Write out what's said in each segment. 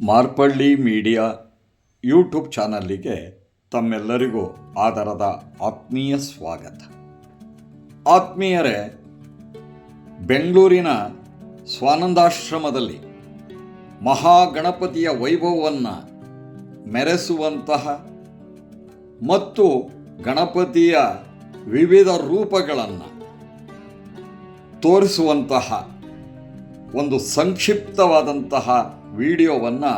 Marpalli media YouTube ಚಾನಲ್ಲಿಗೆ ತಮ್ಮೆಲ್ಲರಿಗೂ ಆದರದ ಆತ್ಮೀಯ ಸ್ವಾಗತ. ಆತ್ಮೀಯರೇ, ಬೆಂಗಳೂರಿನ ಸ್ವಾನಂದಾಶ್ರಮದಲ್ಲಿ ಮಹಾಗಣಪತಿಯ ವೈಭವವನ್ನು ಮೆರೆಸುವಂತಹ ಮತ್ತು ಗಣಪತಿಯ ವಿವಿಧ ರೂಪಗಳನ್ನು ತೋರಿಸುವಂತಹ ಒಂದು ಸಂಕ್ಷಿಪ್ತವಾದಂತಹ ವಿಡಿಯೋವನ್ನು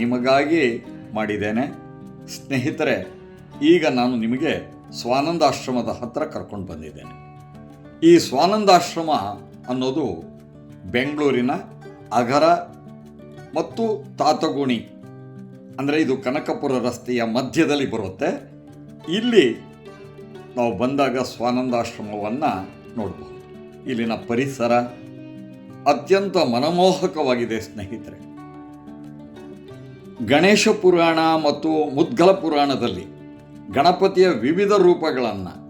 ನಿಮಗಾಗಿ ಮಾಡಿದ್ದೇನೆ. ಸ್ನೇಹಿತರೆ, ಈಗ ನಾನು ನಿಮಗೆ ಸ್ವಾನಂದಾಶ್ರಮದ ಹತ್ತಿರ ಕರ್ಕೊಂಡು ಬಂದಿದ್ದೇನೆ. ಈ ಸ್ವಾನಂದಾಶ್ರಮ ಅನ್ನೋದು ಬೆಂಗಳೂರಿನ ಅಗರ ಮತ್ತು ತಾತಗುಣಿ, ಅಂದರೆ ಇದು ಕನಕಪುರ ರಸ್ತೆಯ ಮಧ್ಯದಲ್ಲಿ ಬರುತ್ತೆ. ಇಲ್ಲಿ ನಾವು ಬಂದಾಗ ಸ್ವಾನಂದಾಶ್ರಮವನ್ನು ನೋಡಬಹುದು ಇಲ್ಲಿನ ಪರಿಸರ ಅತ್ಯಂತ ಮನಮೋಹಕವಾಗಿದೆ ಸ್ನೇಹಿತರೆ. ಗಣೇಶ ಪುರಾಣ ಮತ್ತು ಮುದ್ಗಲ ಪುರಾಣದಲ್ಲಿ ಗಣಪತಿಯ ವಿವಿಧ ರೂಪಗಳನ್ನು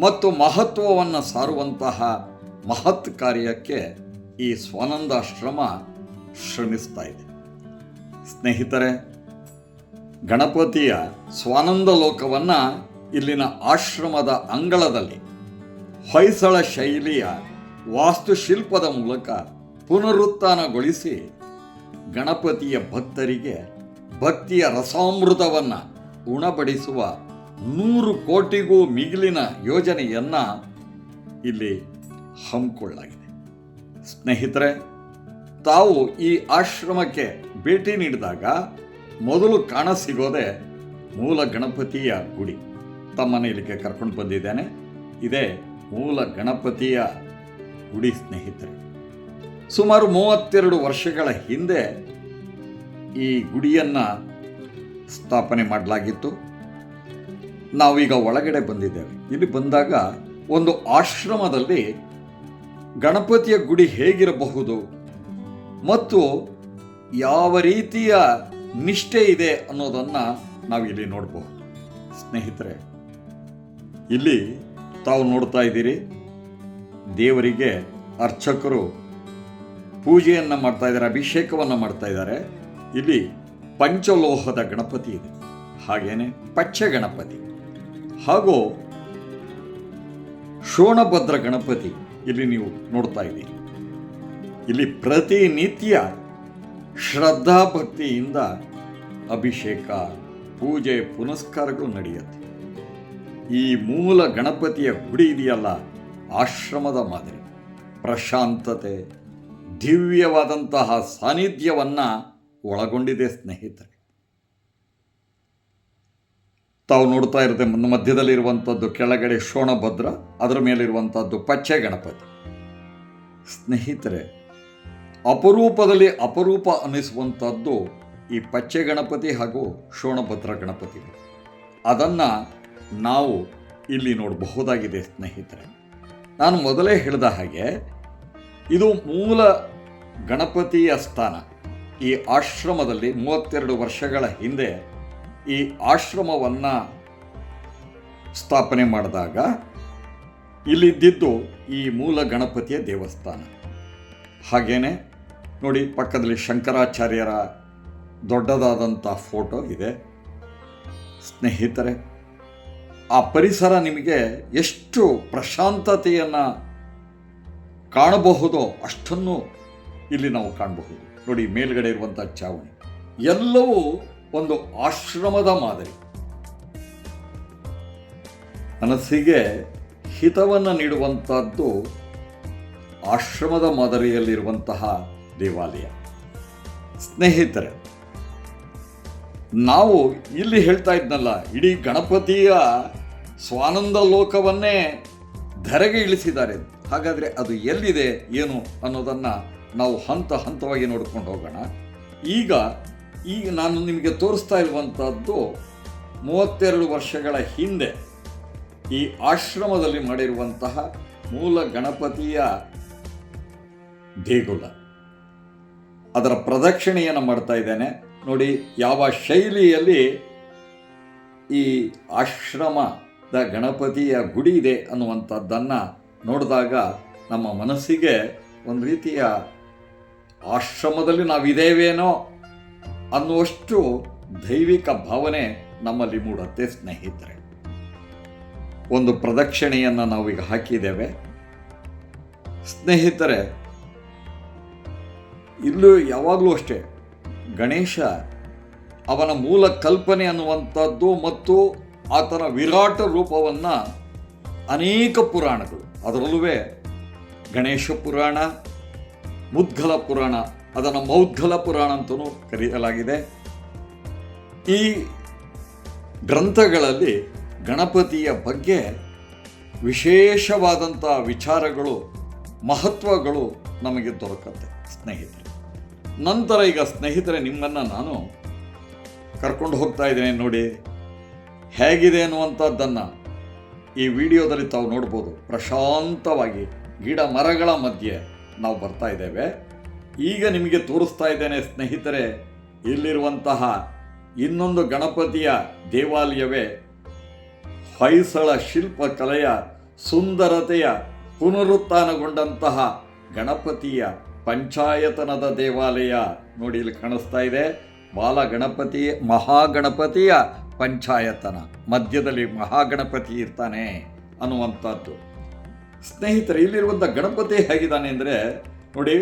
ಮತ್ತು ಮಹತ್ವವನ್ನು ಸಾರುವಂತಹ ಮಹತ್ ಕಾರ್ಯಕ್ಕೆ ಈ ಸ್ವಾನಂದಾಶ್ರಮ ಶ್ರಮಿಸ್ತಾ ಇದೆ. ಸ್ನೇಹಿತರೆ, ಗಣಪತಿಯ ಸ್ವಾನಂದ ಲೋಕವನ್ನು ಇಲ್ಲಿನ ಆಶ್ರಮದ ಅಂಗಳದಲ್ಲಿ ಹೊಯ್ಸಳ ಶೈಲಿಯ ವಾಸ್ತುಶಿಲ್ಪದ ಮೂಲಕ ಪುನರುತ್ಥಾನಗೊಳಿಸಿ ಗಣಪತಿಯ ಭಕ್ತರಿಗೆ ಭಕ್ತಿಯ ರಸಾಮೃತವನ್ನು ಉಣಬಡಿಸುವ ನೂರು ಕೋಟಿಗೂ ಮಿಗಿಲಿನ ಯೋಜನೆಯನ್ನು ಇಲ್ಲಿ ಹಮ್ಮಿಕೊಳ್ಳಲಾಗಿದೆ. ಸ್ನೇಹಿತರೆ, ತಾವು ಈ ಆಶ್ರಮಕ್ಕೆ ಭೇಟಿ ನೀಡಿದಾಗ ಮೊದಲು ಕಾಣಸಿಗೋದೆ ಮೂಲ ಗಣಪತಿಯ ಗುಡಿ. ತಮ್ಮನ್ನು ಇಲ್ಲಿಗೆ ಕರ್ಕೊಂಡು ಬಂದಿದ್ದೇನೆ. ಇದೇ ಮೂಲ ಗಣಪತಿಯ ಗುಡಿ ಸ್ನೇಹಿತರೆ. ಸುಮಾರು ಮೂವತ್ತೆರಡು ವರ್ಷಗಳ ಹಿಂದೆ ಈ ಗುಡಿಯನ್ನು ಸ್ಥಾಪನೆ ಮಾಡಲಾಗಿತ್ತು. ನಾವೀಗ ಒಳಗಡೆ ಬಂದಿದ್ದೇವೆ. ಇಲ್ಲಿ ಬಂದಾಗ ಒಂದು ಆಶ್ರಮದಲ್ಲಿ ಗಣಪತಿಯ ಗುಡಿ ಹೇಗಿರಬಹುದು ಮತ್ತು ಯಾವ ರೀತಿಯ ನಿಷ್ಠೆ ಇದೆ ಅನ್ನೋದನ್ನು ಇಲ್ಲಿ ನೋಡಬಹುದು ಸ್ನೇಹಿತರೆ, ಇಲ್ಲಿ ತಾವು ನೋಡ್ತಾ ಇದ್ದೀರಿ, ದೇವರಿಗೆ ಅರ್ಚಕರು ಪೂಜೆಯನ್ನು ಮಾಡ್ತಾ ಇದ್ದಾರೆ, ಅಭಿಷೇಕವನ್ನು ಮಾಡ್ತಾ ಇದ್ದಾರೆ. ಇಲ್ಲಿ ಪಂಚಲೋಹದ ಗಣಪತಿ ಇದೆ. ಹಾಗೇನೆ ಪಚ್ಚ ಗಣಪತಿ. ಹಾಗೂ ಶೋಣಭದ್ರ ಗಣಪತಿ ಇಲ್ಲಿ ನೀವು ನೋಡ್ತಾ ಇದ್ದೀರಿ. ಇಲ್ಲಿ ಪ್ರತಿನಿತ್ಯ ಶ್ರದ್ಧಾಭಕ್ತಿಯಿಂದ ಅಭಿಷೇಕ, ಪೂಜೆ, ಪುನಸ್ಕಾರಗಳು ನಡೆಯುತ್ತೆ. ಈ ಮೂಲ ಗಣಪತಿಯ ಗುಡಿ ಇದೆಯಲ್ಲ, ಆಶ್ರಮದ ಮಾದರಿ. ಪ್ರಶಾಂತತೆ, ದಿವ್ಯವಾದಂತಹ ಸಾನ್ನಿಧ್ಯವನ್ನು ಒಳಗೊಂಡಿದೆ ಸ್ನೇಹಿತರೆ. ತಾವು ನೋಡ್ತಾ ಇರುತ್ತೆ ಮಧ್ಯದಲ್ಲಿರುವಂಥದ್ದು ಕೆಳಗಡೆ ಶೋಣಭದ್ರ, ಅದರ ಮೇಲಿರುವಂಥದ್ದು ಪಚ್ಚೆ ಗಣಪತಿ. ಸ್ನೇಹಿತರೆ, ಅಪರೂಪದಲ್ಲಿ ಅಪರೂಪ ಅನ್ನಿಸುವಂಥದ್ದು ಈ ಪಚ್ಚೆ ಗಣಪತಿ ಹಾಗೂ ಶೋಣಭದ್ರ ಗಣಪತಿ ಅದನ್ನು ನಾವು ಇಲ್ಲಿ ನೋಡಬಹುದಾಗಿದೆ ಸ್ನೇಹಿತರೆ. ನಾನು ಮೊದಲೇ ಹೇಳಿದ ಹಾಗೆ ಇದು ಮೂಲ ಗಣಪತಿಯ ಸ್ಥಾನ. ಈ ಆಶ್ರಮದಲ್ಲಿ ಮೂವತ್ತೆರಡು ವರ್ಷಗಳ ಹಿಂದೆ ಈ ಆಶ್ರಮವನ್ನು ಸ್ಥಾಪನೆ ಮಾಡಿದಾಗ ಇಲ್ಲಿದ್ದಿದ್ದು ಈ ಮೂಲ ಗಣಪತಿಯ ದೇವಸ್ಥಾನ. ಹಾಗೇನೆ ನೋಡಿ ಪಕ್ಕದಲ್ಲಿ ಶಂಕರಾಚಾರ್ಯರ ದೊಡ್ಡದಾದಂಥ ಫೋಟೋ ಇದೆ. ಸ್ನೇಹಿತರೆ, ಆ ಪರಿಸರ ನಿಮಗೆ ಎಷ್ಟು ಪ್ರಶಾಂತತೆಯನ್ನು ಕಾಣಬಹುದೋ ಅಷ್ಟನ್ನು ಇಲ್ಲಿ ನಾವು ಕಾಣಬಹುದು. ನೋಡಿ, ಮೇಲ್ಗಡೆ ಇರುವಂಥ ಚಾವಣಿ. ಎಲ್ಲವೂ ಒಂದು ಆಶ್ರಮದ ಮಾದರಿ. ಮನಸ್ಸಿಗೆ ಹಿತವನ್ನು ನೀಡುವಂಥದ್ದು ಆಶ್ರಮದ ಮಾದರಿಯಲ್ಲಿರುವಂತಹ ದೇವಾಲಯ. ಸ್ನೇಹಿತರೆ, ನಾವು ಇಲ್ಲಿ ಹೇಳ್ತಾ ಇದ್ನಲ್ಲ, ಇಡೀ ಗಣಪತಿಯ ಸ್ವಾನಂದ ಲೋಕವನ್ನೇ ಧರೆಗೆ ಇಳಿಸಿದ್ದಾರೆ. ಹಾಗಾದರೆ ಅದು ಎಲ್ಲಿದೆ, ಏನು ಅನ್ನೋದನ್ನು ನಾವು ಹಂತ ಹಂತವಾಗಿ ನೋಡ್ಕೊಂಡು ಹೋಗೋಣ. ಈಗ ಈಗ ನಾನು ನಿಮಗೆ ತೋರಿಸ್ತಾ ಇರುವಂಥದ್ದು ಮೂವತ್ತೆರಡು ವರ್ಷಗಳ ಹಿಂದೆ ಈ ಆಶ್ರಮದಲ್ಲಿ ಮಾಡಿರುವಂತಹ ಮೂಲ ಗಣಪತಿಯ ದೇಗುಲ. ಅದರ ಪ್ರದಕ್ಷಿಣೆಯನ್ನು ಮಾಡ್ತಾ ಇದ್ದೇನೆ. ನೋಡಿ, ಯಾವ ಶೈಲಿಯಲ್ಲಿ ಈ ಆಶ್ರಮದ ಗಣಪತಿಯ ಗುಡಿ ಇದೆ ಅನ್ನುವಂಥದ್ದನ್ನು ನೋಡಿದಾಗ ನಮ್ಮ ಮನಸ್ಸಿಗೆ ಒಂದು ರೀತಿಯ ಆಶ್ರಮದಲ್ಲಿ ನಾವಿದ್ದೇವೇನೋ ಅನ್ನುವಷ್ಟು ದೈವಿಕ ಭಾವನೆ ನಮ್ಮಲ್ಲಿ ಮೂಡುತ್ತೆ, ಸ್ನೇಹಿತರೆ. ಒಂದು ಪ್ರದಕ್ಷಿಣೆಯನ್ನು ನಾವೀಗ ಹಾಕಿದ್ದೇವೆ. ಸ್ನೇಹಿತರೆ, ಇಲ್ಲೂ ಯಾವಾಗಲೂ ಅಷ್ಟೇ, ಗಣೇಶ ಅವನ ಮೂಲ ಕಲ್ಪನೆ ಅನ್ನುವಂಥದ್ದು ಮತ್ತು ಆತನ ವಿರಾಟ ರೂಪವನ್ನು ಅನೇಕ ಪುರಾಣಗಳು. ಅದರಲ್ಲೂ ಗಣೇಶ ಪುರಾಣ ಮುದ್ಗಲ ಪುರಾಣ, ಅದನ್ನು ಮೌದ್ಗಲ ಪುರಾಣ ಅಂತಲೂ ಕರೆಯಲಾಗಿದೆ. ಈ ಗ್ರಂಥಗಳಲ್ಲಿ ಗಣಪತಿಯ ಬಗ್ಗೆ ವಿಶೇಷವಾದಂಥ ವಿಚಾರಗಳು, ಮಹತ್ವಗಳು ನಮಗೆ ದೊರಕುತ್ತೆ ಸ್ನೇಹಿತರೆ. ನಂತರ ಈಗ ಸ್ನೇಹಿತರೆ, ನಿಮ್ಮನ್ನು ನಾನು ಕರ್ಕೊಂಡು ಹೋಗ್ತಾ ಇದ್ದೇನೆ ನೋಡಿ. ಹೇಗಿದೆ ಅನ್ನುವಂಥದ್ದನ್ನು ಈ ವಿಡಿಯೋದಲ್ಲಿ ತಾವು ನೋಡ್ಬೋದು. ಪ್ರಶಾಂತವಾಗಿ ಗಿಡ ಮರಗಳ ಮಧ್ಯೆ ನಾವು ಬರ್ತಾ ಇದ್ದೇವೆ. ಈಗ ನಿಮಗೆ ತೋರಿಸ್ತಾ ಇದ್ದೇನೆ ಸ್ನೇಹಿತರೆ, ಇಲ್ಲಿರುವಂತಹ ಇನ್ನೊಂದು ಗಣಪತಿಯ ದೇವಾಲಯವೇ ಹೊಯ್ಸಳ ಶಿಲ್ಪಕಲೆಯ ಸುಂದರತೆಯ ಪುನರುತ್ಥಾನಗೊಂಡಂತಹ ಗಣಪತಿಯ ಪಂಚಾಯತನದ ದೇವಾಲಯ. ನೋಡಿ, ಇಲ್ಲಿ ಕಾಣಿಸ್ತಾ ಇದೆ. ಬಾಲ ಗಣಪತಿ, ಮಹಾಗಣಪತಿಯ ಪಂಚಾಯತನ. ಮಧ್ಯದಲ್ಲಿ ಮಹಾಗಣಪತಿ ಇರ್ತಾನೆ ಅನ್ನುವಂಥದ್ದು. ಸ್ನೇಹಿತರೆ ಇಲ್ಲಿರುವಂಥ ಗಣಪತಿ ಹೇಗಿದ್ದಾನೆ ಅಂದರೆ, ನೋಡಿ,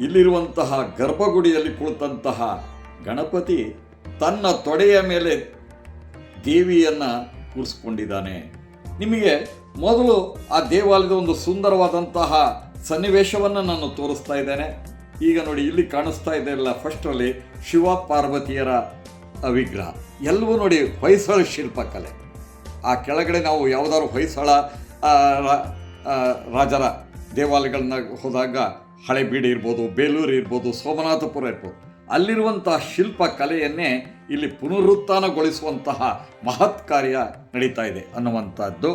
ಇಲ್ಲಿರುವಂತಹ ಗರ್ಭಗುಡಿಯಲ್ಲಿ ಕುಳಿತಂತಹ ಗಣಪತಿ ತನ್ನ ತೊಡೆಯ ಮೇಲೆ ದೇವಿಯನ್ನು ಕೂರಿಸ್ಕೊಂಡಿದ್ದಾನೆ. ನಿಮಗೆ ಮೊದಲು ಆ ದೇವಾಲಯದ ಒಂದು ಸುಂದರವಾದಂತಹ ಸನ್ನಿವೇಶವನ್ನು ನಾನು ತೋರಿಸ್ತಾ ಇದ್ದೇನೆ. ಈಗ ನೋಡಿ, ಇಲ್ಲಿ ಕಾಣಿಸ್ತಾ ಇದೆ ಅಲ್ಲ ಫಸ್ಟಲ್ಲಿ ಶಿವ ಪಾರ್ವತಿಯರ ವಿಗ್ರಹ ಎಲ್ಲವೂ ನೋಡಿ ಹೊಯ್ಸಳ ಶಿಲ್ಪಕಲೆ. ಆ ಕೆಳಗಡೆ ನಾವು ಯಾವುದಾದ್ರು ಹೊಯ್ಸಳ ರಾಜರ ದೇವಾಲಯಗಳನ್ನ ಹೋದಾಗ ಹಳೆಬೀಡು ಇರ್ಬೋದು, ಬೇಲೂರು ಇರ್ಬೋದು, ಸೋಮನಾಥಪುರ ಇರ್ಬೋದು. ಅಲ್ಲಿರುವಂತಹ ಶಿಲ್ಪ ಕಲೆಯನ್ನೇ ಇಲ್ಲಿ ಪುನರುತ್ಥಾನಗೊಳಿಸುವಂತಹ ಮಹತ್ ಕಾರ್ಯ ನಡೀತಾ ಇದೆ ಅನ್ನುವಂಥದ್ದು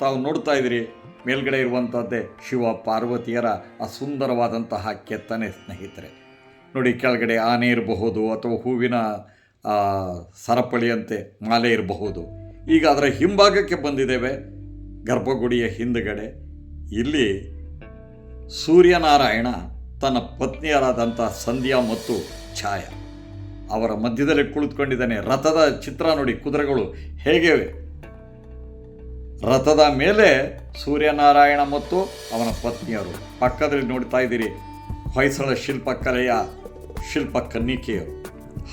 ತಾವು ನೋಡ್ತಾ ಇದ್ದೀರಿ. ಮೇಲ್ಗಡೆ ಇರುವಂಥದ್ದೇ ಶಿವ ಪಾರ್ವತಿಯರ ಆ ಸುಂದರವಾದಂತಹ ಕೆತ್ತನೆ ಸ್ನೇಹಿತರೆ. ನೋಡಿ, ಕೆಳಗಡೆ ಆನೆ ಇರಬಹುದು ಅಥವಾ ಹೂವಿನ ಸರಪಳಿಯಂತೆ ಮಾಲೆ ಇರಬಹುದು. ಈಗ ಅದರ ಹಿಂಭಾಗಕ್ಕೆ ಬಂದಿದ್ದೇವೆ, ಗರ್ಭಗುಡಿಯ ಹಿಂದುಗಡೆ. ಇಲ್ಲಿ ಸೂರ್ಯನಾರಾಯಣ ತನ್ನ ಪತ್ನಿಯರಾದಂಥ ಸಂಧ್ಯಾ ಮತ್ತು ಛಾಯ. ಅವರ ಮಧ್ಯದಲ್ಲಿ ಕುಳಿತುಕೊಂಡಿದ್ದಾನೆ. ರಥದ ಚಿತ್ರ ನೋಡಿ, ಕುದುರೆಗಳು ಹೇಗೆ ರಥದ ಮೇಲೆ ಸೂರ್ಯನಾರಾಯಣ ಮತ್ತು ಅವನ ಪತ್ನಿಯರು. ಪಕ್ಕದಲ್ಲಿ ನೋಡ್ತಾ ಇದ್ದೀರಿ, ಹೊಯ್ಸಳ ಶಿಲ್ಪಕಲೆಯ ಶಿಲ್ಪ ಕನ್ನಿಕೆಯರು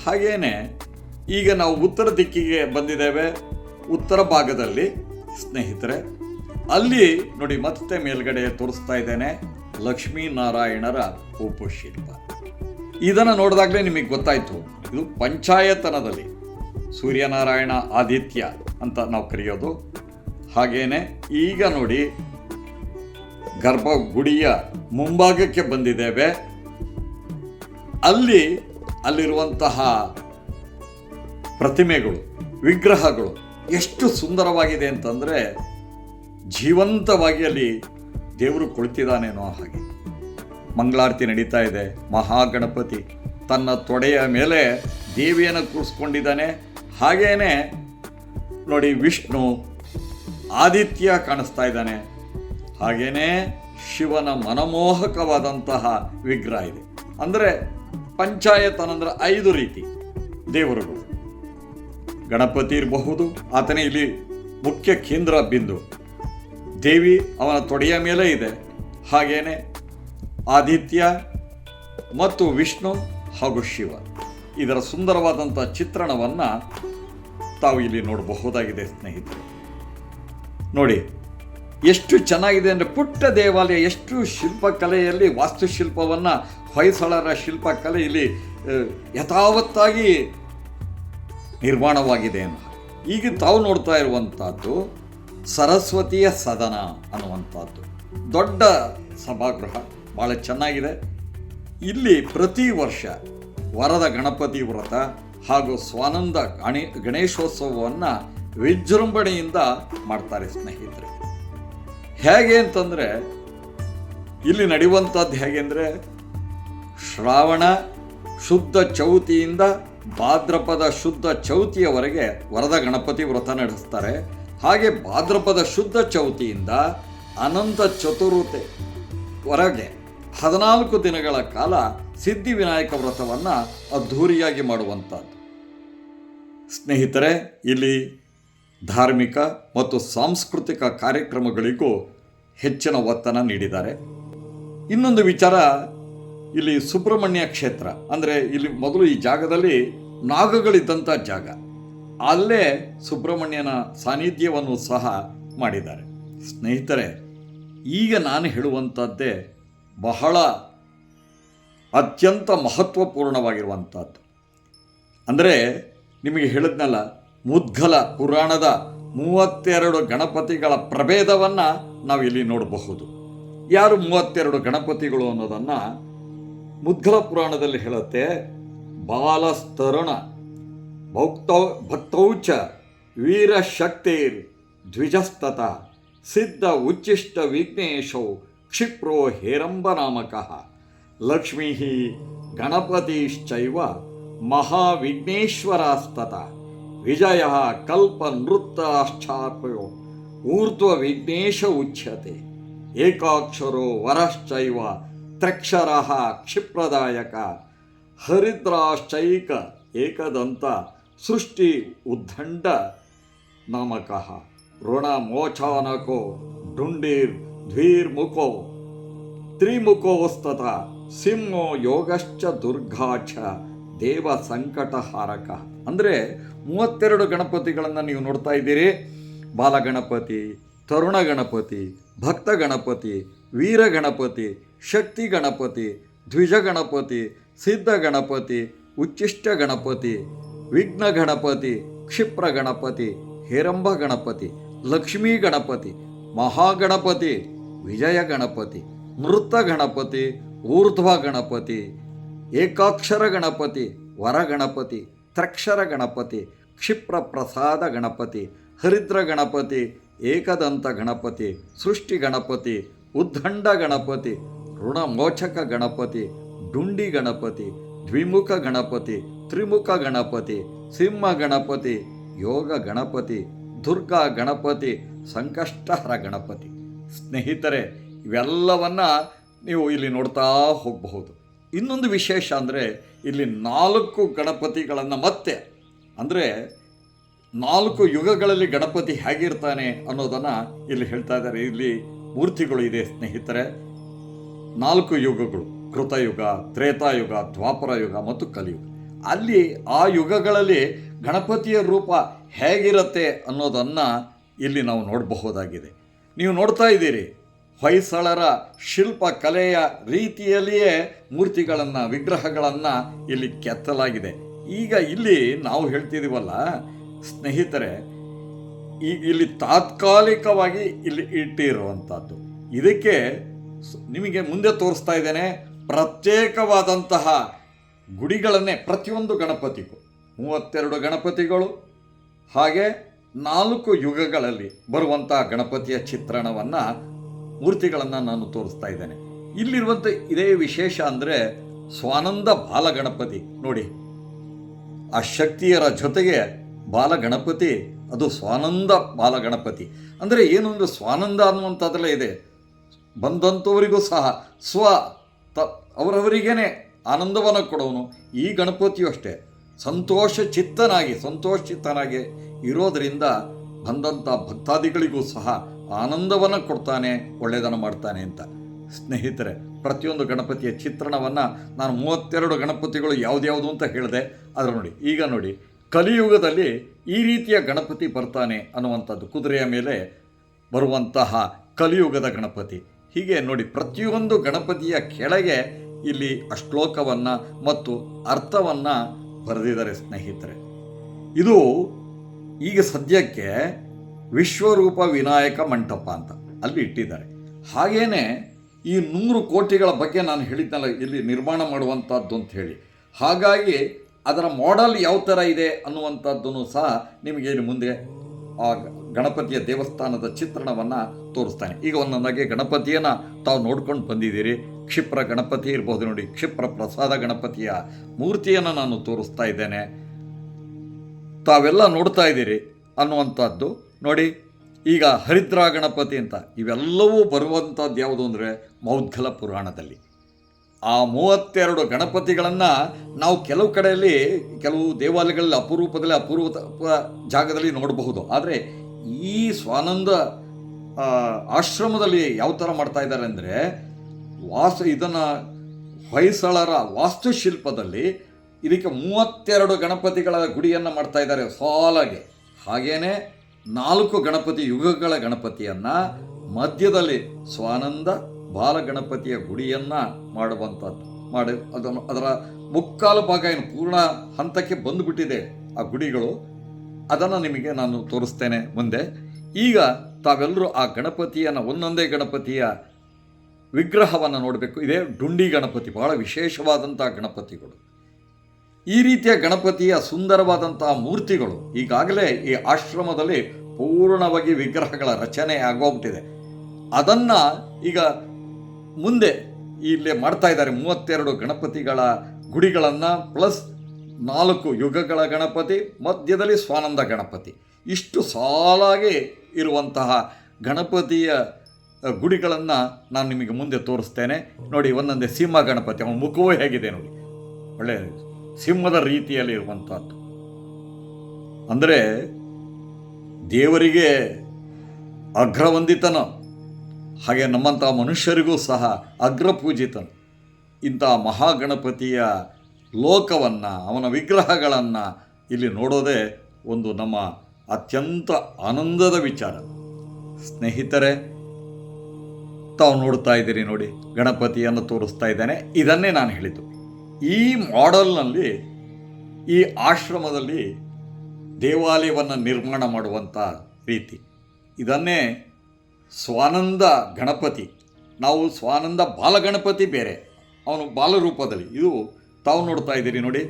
ಹಾಗೇನೆ, ಈಗ ನಾವು ಉತ್ತರ ದಿಕ್ಕಿಗೆ ಬಂದಿದ್ದೇವೆ. ಉತ್ತರ ಭಾಗದಲ್ಲಿ, ಸ್ನೇಹಿತರೆ ಅಲ್ಲಿ ನೋಡಿ ಮತ್ತೆ ಮೇಲ್ಗಡೆ ತೋರಿಸ್ತಾ ಇದ್ದೇನೆ ಲಕ್ಷ್ಮೀನಾರಾಯಣರ ಉಪಶಿಲ್ಪ ಇದನ್ನು ನೋಡಿದಾಗಲೇ ನಿಮಗೆ ಗೊತ್ತಾಯಿತು. ಇದು ಪಂಚಾಯತನದಲ್ಲಿ ಸೂರ್ಯನಾರಾಯಣ ಆದಿತ್ಯ ಅಂತ ನಾವು ಕರೆಯೋದು. ಹಾಗೇನೆ ಈಗ ನೋಡಿ ಗರ್ಭಗುಡಿಯ ಮುಂಭಾಗಕ್ಕೆ ಬಂದಿದ್ದೇವೆ. ಅಲ್ಲಿ ಅಲ್ಲಿರುವಂತಹ ಪ್ರತಿಮೆಗಳು, ವಿಗ್ರಹಗಳು ಎಷ್ಟು ಸುಂದರವಾಗಿದೆ ಅಂತಂದರೆ ಜೀವಂತವಾಗಿ ಅಲ್ಲಿ ದೇವರು ಕುಳಿತಿದ್ದಾನೇನೋ ಹಾಗೆ. ಮಂಗಳಾರತಿ ನಡೀತಾ ಇದೆ. ಮಹಾಗಣಪತಿ ತನ್ನ ತೊಡೆಯ ಮೇಲೆ ದೇವಿಯನ್ನು ಕೂರಿಸ್ಕೊಂಡಿದ್ದಾನೆ. ಹಾಗೇನೆ ನೋಡಿ ವಿಷ್ಣು ಆದಿತ್ಯ ಕಾಣಿಸ್ತಾ ಇದ್ದಾನೆ. ಹಾಗೇನೆ ಶಿವನ ಮನಮೋಹಕವಾದಂತಹ ವಿಗ್ರಹ ಇದೆ. ಅಂದರೆ ಪಂಚಾಯತ್ ಅನ್ನಂದ್ರೆ ಐದು ರೀತಿ ದೇವರುಗಳು. ಗಣಪತಿ ಇರಬಹುದು, ಆತನೇ ಇಲ್ಲಿ ಮುಖ್ಯ ಕೇಂದ್ರ ಬಿಂದು. ದೇವಿ ಅವನ ತೊಡೆಯ ಮೇಲೆ ಇದೆ. ಹಾಗೇನೆ ಆದಿತ್ಯ ಮತ್ತು ವಿಷ್ಣು ಹಾಗೂ ಶಿವ. ಇದರ ಸುಂದರವಾದಂಥ ಚಿತ್ರಣವನ್ನು ತಾವು ಇಲ್ಲಿ ನೋಡಬಹುದಾಗಿದೆ, ಸ್ನೇಹಿತರು. ನೋಡಿ, ಎಷ್ಟು ಚೆನ್ನಾಗಿದೆ ಅಂದರೆ ಪುಟ್ಟ ದೇವಾಲಯ, ಎಷ್ಟು ಶಿಲ್ಪಕಲೆಯಲ್ಲಿ ವಾಸ್ತುಶಿಲ್ಪವನ್ನು ಹೊಯ್ಸಳರ ಶಿಲ್ಪಕಲೆ ಇಲ್ಲಿ ಯಥಾವತ್ತಾಗಿ ನಿರ್ಮಾಣವಾಗಿದೆ ಅಂತ. ಈಗ ತಾವು ನೋಡ್ತಾ ಇರುವಂಥದ್ದು ಸರಸ್ವತಿಯ ಸದನ ಅನ್ನುವಂಥದ್ದು. ದೊಡ್ಡ ಸಭಾಗೃಹ, ಭಾಳ ಚೆನ್ನಾಗಿದೆ. ಇಲ್ಲಿ ಪ್ರತಿ ವರ್ಷ ವರದ ಗಣಪತಿ ವ್ರತ ಹಾಗೂ ಸ್ವಾನಂದ ಗಣಿ, ಗಣೇಶೋತ್ಸವವನ್ನು ವಿಜೃಂಭಣೆಯಿಂದ ಮಾಡ್ತಾರೆ ಸ್ನೇಹಿತರೆ. ಹೇಗೆ ಅಂತಂದರೆ, ಇಲ್ಲಿ ನಡೆಯುವಂಥದ್ದು ಹೇಗೆ ಅಂದರೆ, ಶ್ರಾವಣ ಶುದ್ಧ ಚೌತಿಯಿಂದ ಭಾದ್ರಪದ ಶುದ್ಧ ಚೌತಿಯವರೆಗೆ ವರದ ಗಣಪತಿ ವ್ರತ ನಡೆಸ್ತಾರೆ. ಹಾಗೆ ಭಾದ್ರಪದ ಶುದ್ಧ ಚೌತಿಯಿಂದ ಅನಂತ ಚತುರ್ಥಿ ಹೊರಗೆ ಹದಿನಾಲ್ಕು ದಿನಗಳ ಕಾಲ ಸಿದ್ಧಿವಿನಾಯಕ ವ್ರತವನ್ನು ಅದ್ಧೂರಿಯಾಗಿ ಮಾಡುವಂಥದ್ದು. ಸ್ನೇಹಿತರೆ, ಇಲ್ಲಿ ಧಾರ್ಮಿಕ ಮತ್ತು ಸಾಂಸ್ಕೃತಿಕ ಕಾರ್ಯಕ್ರಮಗಳಿಗೂ ಹೆಚ್ಚಿನ ಒತ್ತನ ನೀಡಿದ್ದಾರೆ. ಇನ್ನೊಂದು ವಿಚಾರ, ಇಲ್ಲಿ ಸುಬ್ರಹ್ಮಣ್ಯ ಕ್ಷೇತ್ರ, ಅಂದರೆ ಇಲ್ಲಿ ಮೊದಲು ಈ ಜಾಗದಲ್ಲಿ ನಾಗಗಳಿದ್ದಂಥ ಜಾಗ. ಅಲ್ಲೇ ಸುಬ್ರಹ್ಮಣ್ಯನ ಸಾನ್ನಿಧ್ಯವನ್ನು ಸಹ ಮಾಡಿದ್ದಾರೆ. ಸ್ನೇಹಿತರೆ, ಈಗ ನಾನು ಹೇಳುವಂಥದ್ದೇ ಬಹಳ ಅತ್ಯಂತ ಮಹತ್ವಪೂರ್ಣವಾಗಿರುವಂಥದ್ದು. ಅಂದರೆ ನಿಮಗೆ ಹೇಳಿದ್ನಲ್ಲ ಮುದ್ಗಲ ಪುರಾಣದ ಮೂವತ್ತೆರಡು ಗಣಪತಿಗಳ ಪ್ರಭೇದವನ್ನು ನಾವು ಇಲ್ಲಿ ನೋಡಬಹುದು. ಯಾರು ಮೂವತ್ತೆರಡು ಗಣಪತಿಗಳು ಅನ್ನೋದನ್ನು ಮುದ್ಗಲ ಪುರಾಣದಲ್ಲಿ ಹೇಳುತ್ತೆ, ಬಾಲಸ್ತರುಣ. ಭಕ್ತೌ ಭಕ್ತೌಚ ವೀರಶಕ್ತಿರ್ ದ್ವಿಜಸ್ತತ ಸಿದ್ಧ ಉಚ್ಚಿಷ್ಟ ವಿಘ್ನೇಶೌ ಕ್ಷಿಪ್ರೋ ಹೇರಂಬನಾಮಕಃ. ಲಕ್ಷ್ಮೀ ಗಣಪತಿಶ್ಚೈವ ಮಹಾವಿಘ್ನೇಶ್ವರಾಸ್ತತ. ವಿಜಯ ಕಲ್ಪ ನೃತ್ತಾಶ್ಚಾಪಯೋ ಊರ್ಧ್ವ ವಿಘ್ನೇಶ ಉಚ್ಯತೆ. ಏಕಾಕ್ಷರೋ ವರಶ್ಚೈವ ತ್ರಕ್ಷರ ಕ್ಷಿಪ್ರದಾಯಕ ಹರಿದ್ರಾಶ್ಚೈಕ ಏಕದಂತ ಸೃಷ್ಟಿ ಉದ್ದಂಡ ನಾಮಕಃ ಋಣಮೋಚಾನಕೋ ಡುಂಡೀರ್ ದ್ವೀರ್ಮುಖೋ ತ್ರಿಮುಖೋಸ್ತತ ಸಿಂಹೋ ಯೋಗಶ್ಚ ದುರ್ಗಾಚ ದೇವ ಸಂಕಟಹಾರಕ ಅಂದರೆ ಮೂವತ್ತೆರಡು ಗಣಪತಿಗಳನ್ನು ನೀವು ನೋಡ್ತಾ ಇದ್ದೀರಿ. ಬಾಲಗಣಪತಿ ತರುಣ ಗಣಪತಿ ಭಕ್ತ ಗಣಪತಿ ವೀರ ಗಣಪತಿ ಶಕ್ತಿ ಗಣಪತಿ ದ್ವಿಜ ಗಣಪತಿ ಸಿದ್ಧ ಗಣಪತಿ ಉಚ್ಚಿಷ್ಟ ಗಣಪತಿ ವಿಘ್ನ ಗಣಪತಿ ಕ್ಷಿಪ್ರ ಗಣಪತಿ ಹೇರಂಬ ಗಣಪತಿ ಲಕ್ಷ್ಮೀ ಗಣಪತಿ ಮಹಾಗಣಪತಿ ವಿಜಯ ಗಣಪತಿ ಮೃತ ಗಣಪತಿ ಊರ್ಧ್ವ ಗಣಪತಿ ಏಕಾಕ್ಷರ ಗಣಪತಿ ವರ ಗಣಪತಿ ತ್ರಕ್ಷರ ಗಣಪತಿ ಕ್ಷಿಪ್ರ ಪ್ರಸಾದ ಗಣಪತಿ ಹರಿದ್ರ ಗಣಪತಿ ಏಕದಂತ ಗಣಪತಿ ಸೃಷ್ಟಿ ಗಣಪತಿ ಉದ್ದಂಡ ಗಣಪತಿ ಋಣಮೋಚಕ ಗಣಪತಿ ಡುಂಡಿ ಗಣಪತಿ ದ್ವಿಮುಖ ಗಣಪತಿ, ತ್ರಿಮುಖ ಗಣಪತಿ, ಸಿಂಹ ಗಣಪತಿ, ಯೋಗ ಗಣಪತಿ, ದುರ್ಗಾ ಗಣಪತಿ, ಸಂಕಷ್ಟಹರ ಗಣಪತಿ. ಸ್ನೇಹಿತರೆ, ಇವೆಲ್ಲವನ್ನ ನೀವು ಇಲ್ಲಿ ನೋಡ್ತಾ ಹೋಗಬಹುದು. ಇನ್ನೊಂದು ವಿಶೇಷ ಅಂದರೆ ಇಲ್ಲಿ ನಾಲ್ಕು ಗಣಪತಿಗಳನ್ನು ಮತ್ತೆ, ಅಂದರೆ ನಾಲ್ಕು ಯುಗಗಳಲ್ಲಿ ಗಣಪತಿ ಹೇಗಿರ್ತಾನೆ ಅನ್ನೋದನ್ನು ಇಲ್ಲಿ ಹೇಳ್ತಾ ಇದ್ದಾರೆ. ಇಲ್ಲಿ ಮೂರ್ತಿಗಳು ಇದೆ ಸ್ನೇಹಿತರೆ. ನಾಲ್ಕು ಯುಗಗಳು. ಕೃತಯುಗ, ತ್ರೇತಾಯುಗ ದ್ವಾಪರ ಯುಗ ಮತ್ತು ಕಲಿಯುಗ. ಅಲ್ಲಿ ಆ ಯುಗಗಳಲ್ಲಿ ಗಣಪತಿಯ ರೂಪ ಹೇಗಿರುತ್ತೆ ಅನ್ನೋದನ್ನು ಇಲ್ಲಿ ನಾವು ನೋಡಬಹುದಾಗಿದೆ. ನೀವು ನೋಡ್ತಾ ಇದ್ದೀರಿ, ಹೊಯ್ಸಳರ ಶಿಲ್ಪ ಕಲೆಯ ರೀತಿಯಲ್ಲಿಯೇ ಮೂರ್ತಿಗಳನ್ನು, ವಿಗ್ರಹಗಳನ್ನು ಇಲ್ಲಿ ಕೆತ್ತಲಾಗಿದೆ. ಈಗ ಇಲ್ಲಿ ನಾವು ಹೇಳ್ತಿದ್ದೀವಲ್ಲ ಸ್ನೇಹಿತರೆ ಈಗ ಇಲ್ಲಿ ತಾತ್ಕಾಲಿಕವಾಗಿ ಇಲ್ಲಿ ಇಟ್ಟಿರುವಂಥದ್ದು ಇದಕ್ಕೆ ನಿಮಗೆ ಮುಂದೆ ತೋರಿಸ್ತಾ ಇದ್ದೇನೆ ಪ್ರತ್ಯೇಕವಾದಂತಹ ಗುಡಿಗಳನ್ನೇ ಪ್ರತಿಯೊಂದು ಗಣಪತಿಗೂ, ಮೂವತ್ತೆರಡು ಗಣಪತಿಗಳು, ಹಾಗೆ ನಾಲ್ಕು ಯುಗಗಳಲ್ಲಿ ಬರುವಂತಹ ಗಣಪತಿಯ ಚಿತ್ರಣವನ್ನು, ಮೂರ್ತಿಗಳನ್ನು ನಾನು ತೋರಿಸ್ತಾ ಇದ್ದೇನೆ. ಇಲ್ಲಿರುವಂಥ ಇದೇ ವಿಶೇಷ ಅಂದರೆ ಸ್ವಾನಂದ ಬಾಲಗಣಪತಿ ನೋಡಿ. ಆ ಶಕ್ತಿಯರ ಜೊತೆಗೆ ಬಾಲಗಣಪತಿ, ಅದು ಸ್ವಾನಂದ ಬಾಲಗಣಪತಿ. ಅಂದರೆ ಏನು ಅಂದರೆ ಸ್ವಾನಂದ ಅನ್ನುವಂಥದ್ದೆಲ್ಲ ಇದೆ. ಬಂದಂಥವರಿಗೂ ಸಹ ಸ್ವ ಅವರವರಿಗೇನೆ ಆನಂದವನ್ನು ಕೊಡೋನು. ಈ ಗಣಪತಿಯು ಅಷ್ಟೇ. ಸಂತೋಷ ಚಿತ್ತನಾಗಿ ಸಂತೋಷ ಚಿತ್ತನಾಗಿ ಇರೋದರಿಂದ ಬಂದಂಥ ಭಕ್ತಾದಿಗಳಿಗೂ ಸಹ ಆನಂದವನ್ನು ಕೊಡ್ತಾನೆ, ಒಳ್ಳೆಯದನ್ನು ಮಾಡ್ತಾನೆ ಅಂತ. ಸ್ನೇಹಿತರೆ, ಪ್ರತಿಯೊಂದು ಗಣಪತಿಯ ಚಿತ್ರಣವನ್ನು ನಾನು ಮೂವತ್ತೆರಡು ಗಣಪತಿಗಳು ಯಾವುದ್ಯಾವುದು ಅಂತ ಹೇಳಿದೆ. ಆದರೆ ನೋಡಿ, ಈಗ ನೋಡಿ, ಕಲಿಯುಗದಲ್ಲಿ ಈ ರೀತಿಯ ಗಣಪತಿ ಬರ್ತಾನೆ ಅನ್ನುವಂಥದ್ದು ಕುದುರೆಯ ಮೇಲೆ ಬರುವಂತಹ ಕಲಿಯುಗದ ಗಣಪತಿ. ಹೀಗೆ ನೋಡಿ, ಪ್ರತಿಯೊಂದು ಗಣಪತಿಯ ಕೆಳಗೆ ಇಲ್ಲಿ ಅಶ್ಲೋಕವನ್ನು ಮತ್ತು ಅರ್ಥವನ್ನು ಬರೆದಿದ್ದಾರೆ ಸ್ನೇಹಿತರೆ. ಇದು ಈಗ ಸದ್ಯಕ್ಕೆ ವಿಶ್ವರೂಪ ವಿನಾಯಕ ಮಂಟಪ ಅಂತ ಅಲ್ಲಿ ಇಟ್ಟಿದ್ದಾರೆ. ಹಾಗೇನೆ ಈ ನೂರು ಕೋಟಿಗಳ ಬಗ್ಗೆ ನಾನು ಹೇಳಿದ್ನಲ್ಲ, ಇಲ್ಲಿ ನಿರ್ಮಾಣ ಮಾಡುವಂಥದ್ದು ಅಂತ ಹೇಳಿ. ಹಾಗಾಗಿ ಅದರ ಮಾಡೆಲ್ ಯಾವ ಥರ ಇದೆ ಅನ್ನುವಂಥದ್ದನ್ನು ಸಹ ನಿಮಗೆ ಮುಂದೆ ಆ ಗಣಪತಿಯ ದೇವಸ್ಥಾನದ ಚಿತ್ರಣವನ್ನು ತೋರಿಸ್ತಾನೆ. ಈಗ ಒಂದೊಂದಾಗಿ ಗಣಪತಿಯನ್ನು ತಾವು ನೋಡ್ಕೊಂಡು ಬಂದಿದ್ದೀರಿ. ಕ್ಷಿಪ್ರ ಗಣಪತಿ ಇರ್ಬೋದು ನೋಡಿ, ಕ್ಷಿಪ್ರ ಪ್ರಸಾದ ಗಣಪತಿಯ ಮೂರ್ತಿಯನ್ನು ನಾನು ತೋರಿಸ್ತಾ ಇದ್ದೇನೆ. ತಾವೆಲ್ಲ ನೋಡ್ತಾ ಇದ್ದೀರಿ ಅನ್ನುವಂಥದ್ದು. ನೋಡಿ, ಈಗ ಹರಿದ್ರಾ ಗಣಪತಿ ಅಂತ, ಇವೆಲ್ಲವೂ ಬರುವಂಥದ್ದು ಯಾವುದು ಅಂದರೆ ಮೌದ್ಗಲ ಪುರಾಣದಲ್ಲಿ. ಆ ಮೂವತ್ತೆರಡು ಗಣಪತಿಗಳನ್ನು ನಾವು ಕೆಲವು ಕಡೆಯಲ್ಲಿ, ಕೆಲವು ದೇವಾಲಯಗಳಲ್ಲಿ ಅಪರೂಪದಲ್ಲಿ ಅಪೂರ್ವ ಜಾಗದಲ್ಲಿ ನೋಡಬಹುದು. ಆದರೆ ಈ ಸ್ವಾನಂದ ಆಶ್ರಮದಲ್ಲಿ ಯಾವ ಥರ ಮಾಡ್ತಾ ಇದ್ದಾರೆ ಅಂದರೆ ವಾಸ್ತು ಇದನ್ನು ಹೊಯ್ಸಳರ ವಾಸ್ತುಶಿಲ್ಪದಲ್ಲಿ ಇದಕ್ಕೆ ಮೂವತ್ತೆರಡು ಗಣಪತಿಗಳ ಗುಡಿಯನ್ನು ಮಾಡ್ತಾ ಇದ್ದಾರೆ ಸಾಲಾಗಿ. ಹಾಗೇನೆ ನಾಲ್ಕು ಗಣಪತಿ ಯುಗಗಳ ಗಣಪತಿಯನ್ನು, ಮಧ್ಯದಲ್ಲಿ ಸ್ವಾನಂದ ಬಾಲಗಣಪತಿಯ ಗುಡಿಯನ್ನು ಮಾಡುವಂಥದ್ದು. ಮಾಡಿ, ಅದನ್ನು ಅದರ ಮುಕ್ಕಾಲು ಭಾಗ ಏನು ಪೂರ್ಣ ಹಂತಕ್ಕೆ ಬಂದುಬಿಟ್ಟಿದೆ ಆ ಗುಡಿಗಳು. ಅದನ್ನು ನಿಮಗೆ ನಾನು ತೋರಿಸ್ತೇನೆ ಮುಂದೆ. ಈಗ ತಾವೆಲ್ಲರೂ ಆ ಗಣಪತಿಯನ್ನು ಒಂದೊಂದೇ ಗಣಪತಿಯ ವಿಗ್ರಹವನ್ನು ನೋಡಬೇಕು. ಇದೇ ಡುಂಡಿ ಗಣಪತಿ, ಬಹಳ ವಿಶೇಷವಾದಂಥ ಗಣಪತಿಗಳು. ಈ ರೀತಿಯ ಗಣಪತಿಯ ಸುಂದರವಾದಂತಹ ಮೂರ್ತಿಗಳು ಈಗಾಗಲೇ ಈ ಆಶ್ರಮದಲ್ಲಿ ಪೂರ್ಣವಾಗಿ ವಿಗ್ರಹಗಳ ರಚನೆ ಆಗೋಗ್ಬಿಟ್ಟಿದೆ. ಅದನ್ನು ಈಗ ಮುಂದೆ ಇಲ್ಲಿ ಮಾಡ್ತಾ ಇದ್ದಾರೆ ಮೂವತ್ತೆರಡು ಗಣಪತಿಗಳ ಗುಡಿಗಳನ್ನು, ಪ್ಲಸ್ ನಾಲ್ಕು ಯುಗಗಳ ಗಣಪತಿ, ಮಧ್ಯದಲ್ಲಿ ಸ್ವಾನಂದ ಗಣಪತಿ. ಇಷ್ಟು ಸಾಲಾಗಿ ಇರುವಂತಹ ಗಣಪತಿಯ ಗುಡಿಗಳನ್ನು ನಾನು ನಿಮಗೆ ಮುಂದೆ ತೋರಿಸ್ತೇನೆ. ನೋಡಿ, ಒಂದೊಂದೇ ಸಿಂಹ ಗಣಪತಿ, ಅವನ ಮುಖವೂ ಹೇಗಿದೆ ನೋಡಿ. ಒಳ್ಳೆಯ ಸಿಂಹದ ರೀತಿಯಲ್ಲಿ ಇರುವಂಥದ್ದು ಅಂದರೆ, ದೇವರಿಗೆ ಅಗ್ರವಂದಿತನ, ಹಾಗೆ ನಮ್ಮಂಥ ಮನುಷ್ಯರಿಗೂ ಸಹ ಅಗ್ರಪೂಜಿತನು. ಇಂಥ ಮಹಾಗಣಪತಿಯ ಲೋಕವನ್ನು, ಅವನ ವಿಗ್ರಹಗಳನ್ನು ಇಲ್ಲಿ ನೋಡೋದೇ ಒಂದು ನಮ್ಮ ಅತ್ಯಂತ ಆನಂದದ ವಿಚಾರ. ಸ್ನೇಹಿತರೆ ತಾವು ನೋಡ್ತಾ ಇದ್ದೀರಿ ನೋಡಿ, ಗಣಪತಿಯನ್ನು ತೋರಿಸ್ತಾ ಇದ್ದೇನೆ. ಇದನ್ನೇ ನಾನು ಹೇಳಿದ್ದು. ಈ ಮಾಡೆಲ್ನಲ್ಲಿ, ಈ ಆಶ್ರಮದಲ್ಲಿ ದೇವಾಲಯವನ್ನು ನಿರ್ಮಾಣ ಮಾಡುವಂಥ ರೀತಿ. ಇದನ್ನೇ ಸ್ವಾನಂದ ಗಣಪತಿ, ನಾವು ಸ್ವಾನಂದ ಬಾಲಗಣಪತಿ ಬೇರೆ, ಅವನು ಬಾಲರೂಪದಲ್ಲಿ. ಇದು ತಾವು ನೋಡ್ತಾ ಇದ್ದೀರಿ ನೋಡಿ,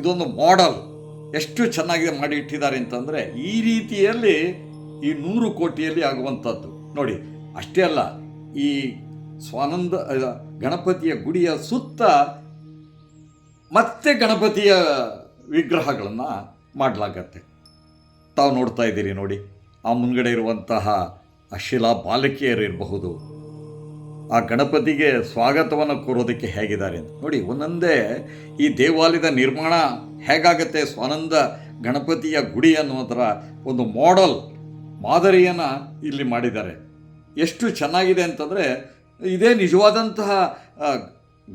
ಇದೊಂದು ಮಾಡೆಲ್. ಎಷ್ಟು ಚೆನ್ನಾಗಿ ಮಾಡಿ ಇಟ್ಟಿದ್ದಾರೆ ಅಂತಂದರೆ, ಈ ರೀತಿಯಲ್ಲಿ ಈ ನೂರು ಕೋಟಿಯಲ್ಲಿ ಆಗುವಂಥದ್ದು. ನೋಡಿ, ಅಷ್ಟೇ ಅಲ್ಲ ಈ ಸ್ವಾನಂದ ಗಣಪತಿಯ ಗುಡಿಯ ಸುತ್ತ ಮತ್ತೆ ಗಣಪತಿಯ ವಿಗ್ರಹಗಳನ್ನು ಮಾಡಲಾಗತ್ತೆ. ತಾವು ನೋಡ್ತಾ ಇದ್ದೀರಿ ನೋಡಿ, ಆ ಮುಂದ್ಗಡೆ ಇರುವಂತಹ ಆ ಶಿಲಾ ಬಾಲಕಿಯರು ಇರಬಹುದು. ಆ ಗಣಪತಿಗೆ ಸ್ವಾಗತವನ್ನು ಕೋರೋದಕ್ಕೆ ಹೇಗಿದ್ದಾರೆ ನೋಡಿ, ಒಂದೊಂದೇ ಈ ದೇವಾಲಯದ ನಿರ್ಮಾಣ ಹೇಗಾಗತ್ತೆ, ಸ್ವಾನಂದ ಗಣಪತಿಯ ಗುಡಿ ಅನ್ನೋದರ ಒಂದು ಮಾಡೆಲ್ ಮಾದರಿಯನ್ನು ಇಲ್ಲಿ ಮಾಡಿದ್ದಾರೆ. ಎಷ್ಟು ಚೆನ್ನಾಗಿದೆ ಅಂತಂದರೆ, ಇದೇ ನಿಜವಾದಂತಹ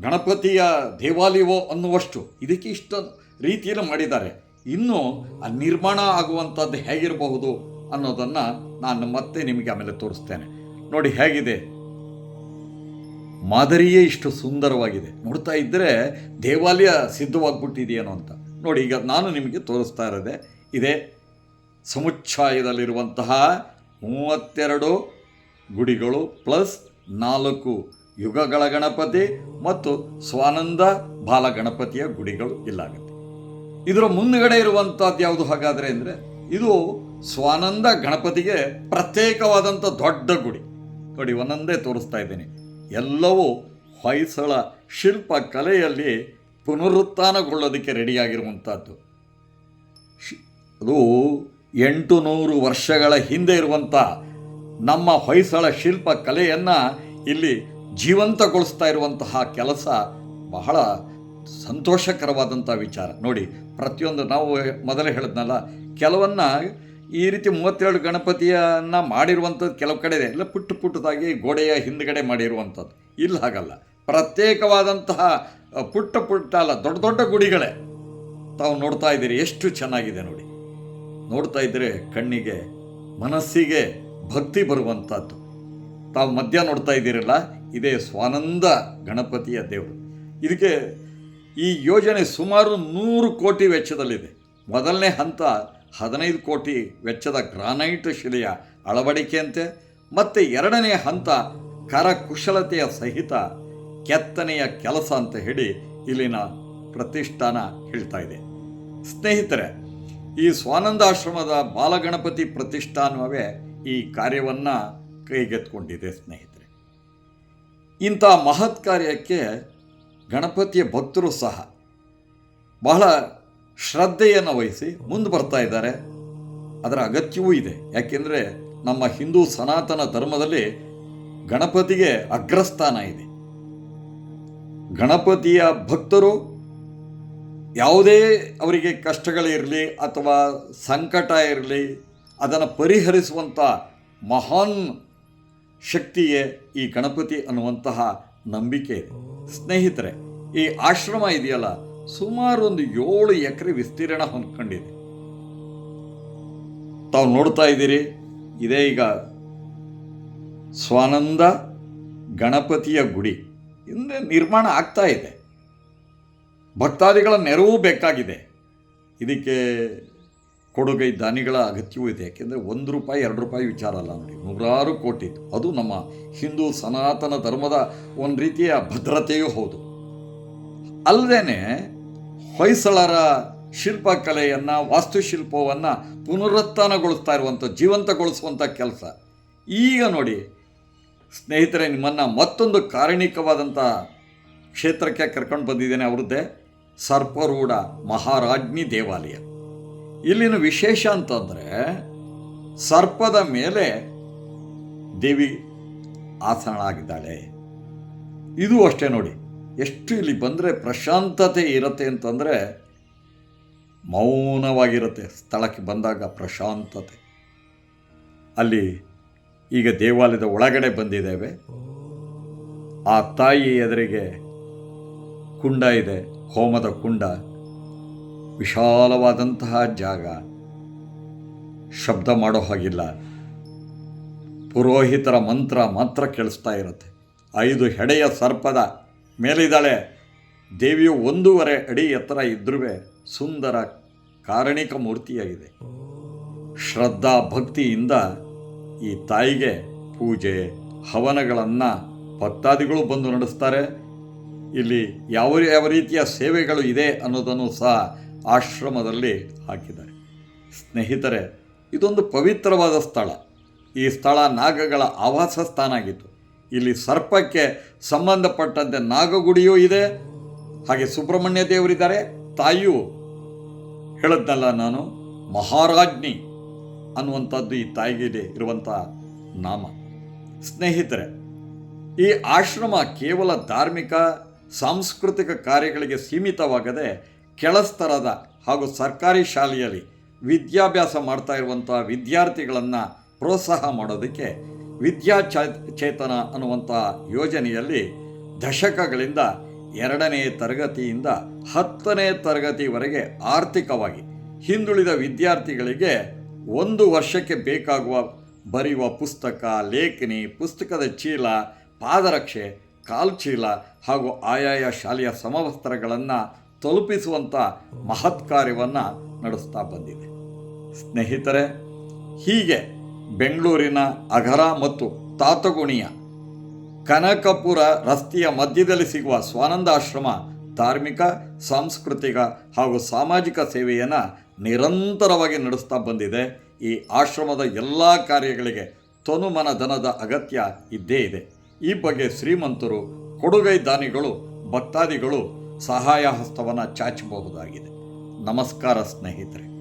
ಗಣಪತಿಯ ದೇವಾಲಯವೋ ಅನ್ನುವಷ್ಟು ಇದಕ್ಕೆ ಇಷ್ಟ ರೀತಿಯಲ್ಲಿ ಮಾಡಿದ್ದಾರೆ. ಇನ್ನು ಆ ನಿರ್ಮಾಣ ಆಗುವಂಥದ್ದು ಹೇಗಿರಬಹುದು ಅನ್ನೋದನ್ನು ನಾನು ಮತ್ತೆ ನಿಮಗೆ ಆಮೇಲೆ ತೋರಿಸ್ತೇನೆ. ನೋಡಿ ಹೇಗಿದೆ. ಮಾದರಿಯೇ ಇಷ್ಟು ಸುಂದರವಾಗಿದೆ. ನೋಡ್ತಾ ಇದ್ದರೆ ದೇವಾಲಯ ಸಿದ್ಧವಾಗ್ಬಿಟ್ಟಿದೆಯೇನೋ ಅಂತ. ನೋಡಿ, ಈಗ ನಾನು ನಿಮಗೆ ತೋರಿಸ್ತಾ ಇರೋದೆ, ಇದೇ ಸಮುಚ್ಛಾಯದಲ್ಲಿರುವಂತಹ ಮೂವತ್ತೆರಡು ಗುಡಿಗಳು ಪ್ಲಸ್ ನಾಲ್ಕು ಯುಗಗಳ ಗಣಪತಿ ಮತ್ತು ಸ್ವಾನಂದ ಬಾಲ ಗಣಪತಿಯ ಗುಡಿಗಳು ಇಲ್ಲಾಗುತ್ತೆ. ಇದರ ಮುಂದುಗಡೆ ಇರುವಂಥದ್ದು ಯಾವುದು ಹಾಗಾದರೆ ಅಂದರೆ ಇದು ಸ್ವಾನಂದ ಗಣಪತಿಗೆ ಪ್ರತ್ಯೇಕವಾದಂಥ ದೊಡ್ಡ ಗುಡಿ. ನೋಡಿ, ಒಂದೊಂದೇ ತೋರಿಸ್ತಾ ಇದ್ದೀನಿ. ಎಲ್ಲವೂ ಹೊಯ್ಸಳ ಶಿಲ್ಪ ಕಲೆಯಲ್ಲಿ ಪುನರುತ್ಥಾನಗೊಳ್ಳೋದಕ್ಕೆ ರೆಡಿಯಾಗಿರುವಂಥದ್ದು. ಅದು ಎಂಟು ನೂರು ವರ್ಷಗಳ ಹಿಂದೆ ಇರುವಂಥ ನಮ್ಮ ಹೊಯ್ಸಳ ಶಿಲ್ಪ ಕಲೆಯನ್ನು ಇಲ್ಲಿ ಜೀವಂತಗೊಳಿಸ್ತಾ ಇರುವಂತಹ ಕೆಲಸ ಬಹಳ ಸಂತೋಷಕರವಾದಂಥ ವಿಚಾರ. ನೋಡಿ, ಪ್ರತಿಯೊಂದು ನಾವು ಮೊದಲೇ ಹೇಳಿದ್ನಲ್ಲ, ಕೆಲವನ್ನ ಈ ರೀತಿ ಮೂವತ್ತೆರಡು ಗಣಪತಿಯನ್ನು ಮಾಡಿರುವಂಥದ್ದು ಕೆಲವು ಕಡೆ ಇದೆ. ಎಲ್ಲ ಪುಟ್ಟ ಪುಟ್ಟದಾಗಿ ಗೋಡೆಯ ಹಿಂದ್ಗಡೆ ಮಾಡಿರುವಂಥದ್ದು. ಇಲ್ಲಿ, ಹಾಗಲ್ಲ. ಪ್ರತ್ಯೇಕವಾದಂತಹ ಪುಟ್ಟ ಪುಟ್ಟ ಅಲ್ಲ, ದೊಡ್ಡ ದೊಡ್ಡ ಗುಡಿಗಳೇ. ತಾವು ನೋಡ್ತಾ ಇದ್ದೀರಿ, ಎಷ್ಟು ಚೆನ್ನಾಗಿದೆ ನೋಡಿ. ನೋಡ್ತಾ ಇದ್ದರೆ ಕಣ್ಣಿಗೆ, ಮನಸ್ಸಿಗೆ ಭಕ್ತಿ ಬರುವಂಥದ್ದು. ತಾವು ಮಧ್ಯ ನೋಡ್ತಾ ಇದ್ದೀರಲ್ಲ, ಇದೇ ಸ್ವಾನಂದ ಗಣಪತಿಯ ದೇವರು. ಇದಕ್ಕೆ ಈ ಯೋಜನೆ ಸುಮಾರು ನೂರು ಕೋಟಿ ವೆಚ್ಚದಲ್ಲಿದೆ. ಮೊದಲನೇ ಹಂತ ಹದಿನೈದು ಕೋಟಿ ವೆಚ್ಚದ ಗ್ರಾನೈಟ್ ಶಿಲೆಯ ಅಳವಡಿಕೆಯಂತೆ, ಮತ್ತು ಎರಡನೇ ಹಂತ ಕರಕುಶಲತೆಯ ಸಹಿತ ಕೆತ್ತನೆಯ ಕೆಲಸ ಅಂತ ಹೇಳಿ ಇಲ್ಲಿನ ಪ್ರತಿಷ್ಠಾನ ಹೇಳ್ತಾ ಇದೆ. ಸ್ನೇಹಿತರೆ, ಈ ಸ್ವಾನಂದಾಶ್ರಮದ ಬಾಲಗಣಪತಿ ಪ್ರತಿಷ್ಠಾನವೇ ಈ ಕಾರ್ಯವನ್ನು ಕೈಗೆತ್ಕೊಂಡಿದೆ ಸ್ನೇಹಿತರೆ. ಇಂಥ ಮಹತ್ ಕಾರ್ಯಕ್ಕೆ ಗಣಪತಿಯ ಭಕ್ತರು ಸಹ ಬಹಳ ಶ್ರದ್ಧೆಯನ್ನು ವಹಿಸಿ ಮುಂದೆ ಬರ್ತಾ ಇದ್ದಾರೆ. ಅದರ ಅಗತ್ಯವೂ ಇದೆ. ಯಾಕೆಂದರೆ ನಮ್ಮ ಹಿಂದೂ ಸನಾತನ ಧರ್ಮದಲ್ಲಿ ಗಣಪತಿಗೆ ಅಗ್ರಸ್ಥಾನ ಇದೆ. ಗಣಪತಿಯ ಭಕ್ತರು ಯಾವುದೇ ಅವರಿಗೆ ಕಷ್ಟಗಳಿರಲಿ ಅಥವಾ ಸಂಕಟ ಇರಲಿ ಅದನ್ನು ಪರಿಹರಿಸುವಂಥ ಮಹಾನ್ ಶಕ್ತಿಯೇ ಈ ಗಣಪತಿ ಅನ್ನುವಂತಹ ನಂಬಿಕೆ. ಇದೆ ಸ್ನೇಹಿತರೆ, ಈ ಆಶ್ರಮ ಇದೆಯಲ್ಲ, ಸುಮಾರು ಒಂದು ಏಳು ಎಕರೆ ವಿಸ್ತೀರ್ಣ ಹೊಂದ್ಕೊಂಡಿದೆ. ತಾವು ನೋಡ್ತಾ ಇದ್ದೀರಿ, ಇದೇ ಈಗ ಸ್ವಾನಂದ ಗಣಪತಿಯ ಗುಡಿ. ಹಿಂದೆ ನಿರ್ಮಾಣ ಆಗ್ತಾ ಇದೆ. ಭಕ್ತಾದಿಗಳ ನೆರವು ಬೇಕಾಗಿದೆ. ಇದಕ್ಕೆ ಕೊಡುಗೈ ದಾನಿಗಳ ಅಗತ್ಯವೂ ಇದೆ. ಯಾಕೆಂದರೆ ಒಂದು ರೂಪಾಯಿ, ಎರಡು ರೂಪಾಯಿ ವಿಚಾರ ಅಲ್ಲ ನೋಡಿ. ನೂರಾರು ಕೋಟಿ ಅದು ನಮ್ಮ ಹಿಂದೂ ಸನಾತನ ಧರ್ಮದ ಒಂದು ರೀತಿಯ ಭದ್ರತೆಯೂ ಹೌದು. ಅಲ್ಲದೇ ಹೊಯ್ಸಳರ ಶಿಲ್ಪಕಲೆಯನ್ನು, ವಾಸ್ತುಶಿಲ್ಪವನ್ನು ಪುನರುತ್ಥಾನಗೊಳಿಸ್ತಾ ಇರುವಂಥ ಜೀವಂತಗೊಳಿಸುವಂಥ ಕೆಲಸ. ಈಗ ನೋಡಿ, ಸ್ನೇಹಿತರೆ, ನಿಮ್ಮನ್ನು ಮತ್ತೊಂದು ಕಾರಣಿಕವಾದಂಥ ಕ್ಷೇತ್ರಕ್ಕೆ ಕರ್ಕೊಂಡು ಬಂದಿದ್ದೇನೆ ಅವ್ರದ್ದೇ ಸರ್ಪರೂಢ ಮಹಾರಾಜ್ಞಿ ದೇವಾಲಯ. ಇಲ್ಲಿನ ವಿಶೇಷ ಅಂತಂದರೆ ಸರ್ಪದ ಮೇಲೆ ದೇವಿ ಆಸನಳಾಗಿದ್ದಾಳೆ ಇದು ಅಷ್ಟೇ ನೋಡಿ, ಎಷ್ಟು ಇಲ್ಲಿ ಬಂದರೆ ಪ್ರಶಾಂತತೆ ಇರುತ್ತೆ ಅಂತಂದರೆ ಮೌನವಾಗಿರುತ್ತೆ ಸ್ಥಳಕ್ಕೆ ಬಂದಾಗ ಪ್ರಶಾಂತತೆ. ಅಲ್ಲಿ ಈಗ ದೇವಾಲಯದ ಒಳಗಡೆ ಬಂದಿದ್ದೇವೆ. ಆ ತಾಯಿ ಎದುರಿಗೆ ಕುಂಡ ಇದೆ, ಹೋಮದ ಕುಂಡ. ವಿಶಾಲವಾದಂತಹ ಜಾಗ. ಶಬ್ದ ಮಾಡೋ ಹಾಗಿಲ್ಲ. ಪುರೋಹಿತರ ಮಂತ್ರ ಮಾತ್ರ ಕೇಳಿಸ್ತಾ ಇರುತ್ತೆ. ಐದು ಹೆಡೆಯ ಸರ್ಪದ ಮೇಲಿದ್ದಾಳೆ. ದೇವಿಯು ಒಂದೂವರೆ ಅಡಿ ಎತ್ತರ ಇದ್ರೂ ಸುಂದರ ಕಾರಣಿಕ ಮೂರ್ತಿಯಾಗಿದೆ. ಶ್ರದ್ಧಾ ಭಕ್ತಿಯಿಂದ ಈ ತಾಯಿಗೆ ಪೂಜೆ, ಹವನಗಳನ್ನು ಭಕ್ತಾದಿಗಳು ಬಂದು ನಡೆಸ್ತಾರೆ. ಇಲ್ಲಿ ಯಾವ ಯಾವ ರೀತಿಯ ಸೇವೆಗಳು ಇದೆ ಅನ್ನೋದನ್ನು ಸಹ ಆಶ್ರಮದಲ್ಲಿ ಹಾಕಿದ್ದಾರೆ. ಸ್ನೇಹಿತರೆ, ಇದೊಂದು ಪವಿತ್ರವಾದ ಸ್ಥಳ. ಈ ಸ್ಥಳ ನಾಗಗಳ ಆವಾಸ ಸ್ಥಾನ ಆಗಿತ್ತು. ಇಲ್ಲಿ ಸರ್ಪಕ್ಕೆ ಸಂಬಂಧಪಟ್ಟಂತೆ ನಾಗಗುಡಿಯೂ ಇದೆ. ಹಾಗೆ ಸುಬ್ರಹ್ಮಣ್ಯ ದೇವರಿದ್ದಾರೆ. ತಾಯಿಯು ಹೇಳದ್ನಲ್ಲ ನಾನು ಮಹಾರಾಜ್ಞಿ ಅನ್ನುವಂಥದ್ದು ಈ ತಾಯಿಗೆ ಇರುವಂಥ ನಾಮ. ಸ್ನೇಹಿತರೆ, ಈ ಆಶ್ರಮ ಕೇವಲ ಧಾರ್ಮಿಕ, ಸಾಂಸ್ಕೃತಿಕ ಕಾರ್ಯಗಳಿಗೆ ಸೀಮಿತವಾಗದೆ ಕೆಳಸ್ತರದ ಹಾಗೂ ಸರ್ಕಾರಿ ಶಾಲೆಯಲ್ಲಿ ವಿದ್ಯಾಭ್ಯಾಸ ಮಾಡ್ತಾ ಇರುವಂಥ ವಿದ್ಯಾರ್ಥಿಗಳನ್ನು ಪ್ರೋತ್ಸಾಹ ಮಾಡೋದಕ್ಕೆ ವಿದ್ಯಾ ಚೇತನ ಅನ್ನುವಂಥ ಯೋಜನೆಯಲ್ಲಿ ದಶಕಗಳಿಂದ ಎರಡನೇ ತರಗತಿಯಿಂದ ಹತ್ತನೇ ತರಗತಿವರೆಗೆ ಆರ್ಥಿಕವಾಗಿ ಹಿಂದುಳಿದ ವಿದ್ಯಾರ್ಥಿಗಳಿಗೆ ಒಂದು ವರ್ಷಕ್ಕೆ ಬೇಕಾಗುವ, ಬರೆಯುವ ಪುಸ್ತಕ, ಲೇಖನಿ, ಪುಸ್ತಕದ ಚೀಲ, ಪಾದರಕ್ಷೆ, ಕಾಲ್ಚೀಲ ಹಾಗೂ ಆಯಾಯ ಶಾಲೆಯ ಸಮವಸ್ತ್ರಗಳನ್ನು ತಲುಪಿಸುವಂಥ ಮಹತ್ ಕಾರ್ಯವನ್ನು ನಡೆಸ್ತಾ ಬಂದಿದೆ. ಸ್ನೇಹಿತರೆ, ಹೀಗೆ ಬೆಂಗಳೂರಿನ ಅಘರ ಮತ್ತು ತಾತಗುಣಿಯ ಕನಕಪುರ ರಸ್ತೆಯ ಮಧ್ಯದಲ್ಲಿ ಸಿಗುವ ಸ್ವಾನಂದ ಆಶ್ರಮ ಧಾರ್ಮಿಕ, ಸಾಂಸ್ಕೃತಿಕ ಹಾಗೂ ಸಾಮಾಜಿಕ ಸೇವೆಯನ್ನು ನಿರಂತರವಾಗಿ ನಡೆಸ್ತಾ ಬಂದಿದೆ. ಈ ಆಶ್ರಮದ ಎಲ್ಲ ಕಾರ್ಯಗಳಿಗೆ ತನುಮನ ಧನದ ಅಗತ್ಯ ಇದ್ದೇ ಇದೆ. ಈ ಬಗ್ಗೆ ಶ್ರೀಮಂತರು ಕೊಡುಗೈ ದಾನಿಗಳು, ಭಕ್ತಾದಿಗಳು ಸಹಾಯ ಹಸ್ತವನ್ನು ಚಾಚಬಹುದಾಗಿದೆ. ನಮಸ್ಕಾರ ಸ್ನೇಹಿತರೆ.